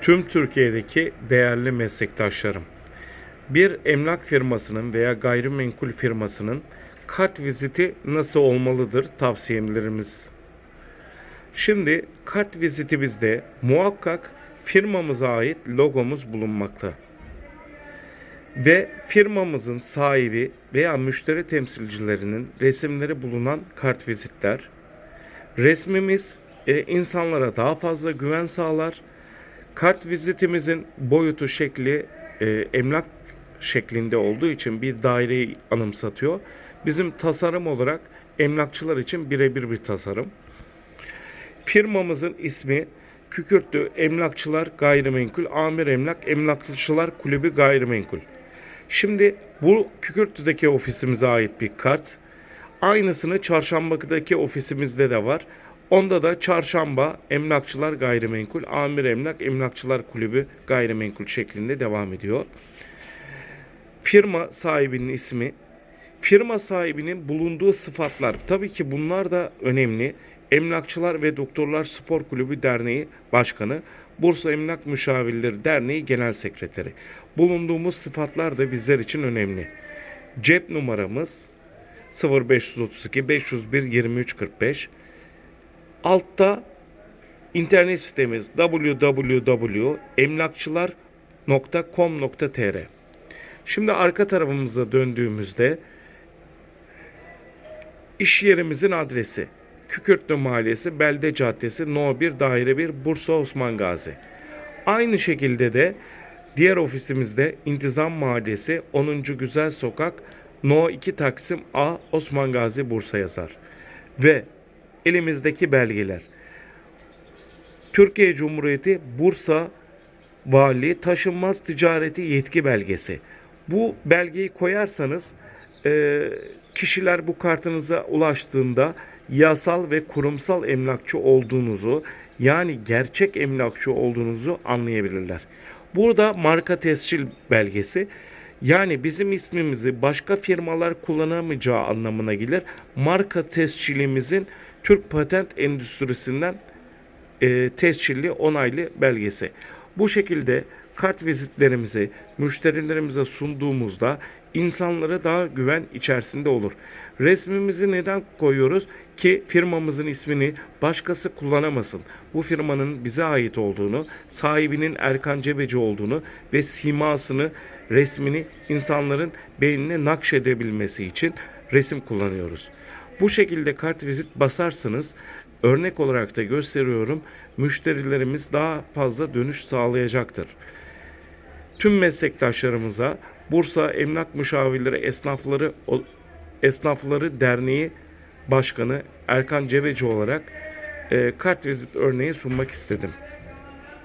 Tüm Türkiye'deki değerli meslektaşlarım. Bir emlak firmasının veya gayrimenkul firmasının kart viziti nasıl olmalıdır tavsiyelerimiz. Şimdi kart vizitimizde muhakkak firmamıza ait logomuz bulunmakta. Ve firmamızın sahibi veya müşteri temsilcilerinin resimleri bulunan kart vizitler. Resmimiz e, insanlara daha fazla güven sağlar. Kart vizitimizin boyutu şekli e, emlak şeklinde olduğu için bir daireyi anımsatıyor. Bizim tasarım olarak emlakçılar için birebir bir tasarım. Firmamızın ismi Kükürtlü Emlakçılar Gayrimenkul Amir Emlak Emlakçılar Kulübü Gayrimenkul. Şimdi bu Kükürtlü'deki ofisimize ait bir kart. Aynısını Çarşamba'daki ofisimizde de var. Onda da Çarşamba Emlakçılar Gayrimenkul Amir Emlak Emlakçılar Kulübü Gayrimenkul şeklinde devam ediyor. Firma sahibinin ismi, firma sahibinin bulunduğu sıfatlar. Tabii ki bunlar da önemli. Emlakçılar ve Doktorlar Spor Kulübü Derneği Başkanı, Bursa Emlak Müşavirleri Derneği Genel Sekreteri. Bulunduğumuz sıfatlar da bizler için önemli. Cep numaramız 0532 501 2345. Altta internet sitemiz www.emlakçılar.com.tr Şimdi arka tarafımıza döndüğümüzde iş yerimizin adresi Kükürtlü Mahallesi Belde Caddesi No 1 Daire 1 Bursa Osman Gazi. Aynı şekilde de diğer ofisimizde İntizam Mahallesi 10. Güzel Sokak No 2 Taksim A Osman Gazi Bursa yazar. Ve elimizdeki belgeler Türkiye Cumhuriyeti Bursa Vali Taşınmaz Ticareti Yetki Belgesi. Bu belgeyi koyarsanız e, kişiler bu kartınıza ulaştığında yasal ve kurumsal emlakçı olduğunuzu yani gerçek emlakçı olduğunuzu anlayabilirler. Burada marka tescil belgesi yani bizim ismimizi başka firmalar kullanamayacağı anlamına gelir. Marka tescilimizin Türk Patent Endüstrisi'nden e, tescilli onaylı belgesi. Bu şekilde kart vizitlerimizi müşterilerimize sunduğumuzda insanlara daha güven içerisinde olur. Resmimizi neden koyuyoruz? Ki firmamızın ismini başkası kullanamasın. Bu firmanın bize ait olduğunu, sahibinin Erkan Cebeci olduğunu ve simasını, resmini insanların beynine nakşedebilmesi için resim kullanıyoruz. Bu şekilde kart vizit basarsanız örnek olarak da gösteriyorum müşterilerimiz daha fazla dönüş sağlayacaktır. Tüm meslektaşlarımıza Bursa Emlak Müşavirleri Esnafları Esnafları Derneği Başkanı Erkan Cebeci olarak e, kart vizit örneği sunmak istedim.